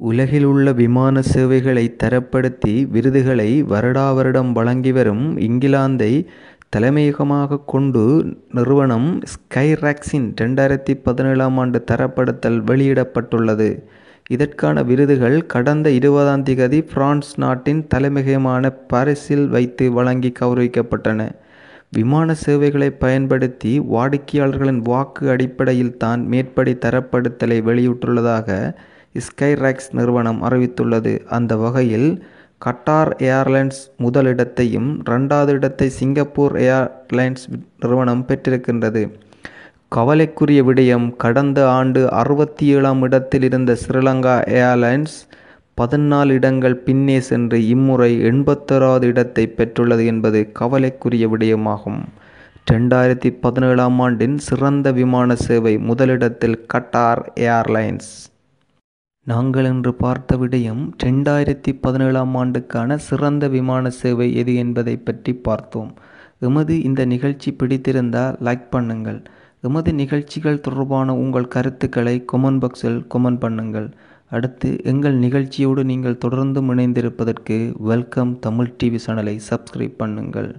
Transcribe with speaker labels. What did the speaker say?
Speaker 1: உலகில் உள்ள விமான சேவைகளை தரப்படுத்தி விருதுகளை வருடா வருடம் வழங்கி வரும் இங்கிலாந்தை தலைமையகமாக கொண்டு நிறுவனம் ஸ்கைராக்ஸின் ரெண்டாயிரத்தி பதினேழாம் ஆண்டு தரப்படுத்தல் வெளியிடப்பட்டுள்ளது. இதற்கான விருதுகள் கடந்த இருபதாம் திகதி பிரான்ஸ் நாட்டின் தலைமையகமான பாரிஸில் வைத்து வழங்கி கௌரவிக்கப்பட்டன. விமான சேவைகளை பயன்படுத்தி வாடிக்கையாளர்களின் வாக்கு அடிப்படையில் தான் மேற்படி தரப்படுத்தலை வெளியிட்டுள்ளதாக ஸ்கைராக்ஸ் நிறுவனம் அறிவித்துள்ளது. அந்த வகையில் கட்டார் ஏர்லைன்ஸ் முதலிடத்தையும் ரெண்டாவது இடத்தை சிங்கப்பூர் ஏர்லைன்ஸ் நிறுவனம் பெற்றிருக்கின்றது. கவலைக்குரிய விடயம் கடந்த ஆண்டு அறுபத்தி ஏழாம் இடத்தில் இருந்த ஸ்ரீலங்கா ஏர்லைன்ஸ் பதினாலு இடங்கள் பின்னே சென்று இம்முறை எண்பத்தோராவது இடத்தை பெற்றுள்ளது என்பது கவலைக்குரிய விடயமாகும். ரெண்டாயிரத்தி பதினேழாம் ஆண்டின் சிறந்த விமான சேவை முதலிடத்தில் கட்டார் ஏர்லைன்ஸ். நாங்கள் இன்று பார்த்த விடயம் ரெண்டாயிரத்தி பதினேழாம் ஆண்டுக்கான சிறந்த விமான சேவை எது என்பதை பற்றி பார்த்தோம். எமது இந்த நிகழ்ச்சி பிடித்திருந்தால் லைக் பண்ணுங்கள். எமது நிகழ்ச்சிகள் தொடர்பான உங்கள் கருத்துக்களை கொமெண்ட் பாக்ஸில் கொமெண்ட் பண்ணுங்கள். அடுத்து எங்கள் நிகழ்ச்சியோடு நீங்கள் தொடர்ந்து இணைந்திருப்பதற்கு வெல்கம் தமிழ் டிவி சேனலை சப்ஸ்கிரைப் பண்ணுங்கள்.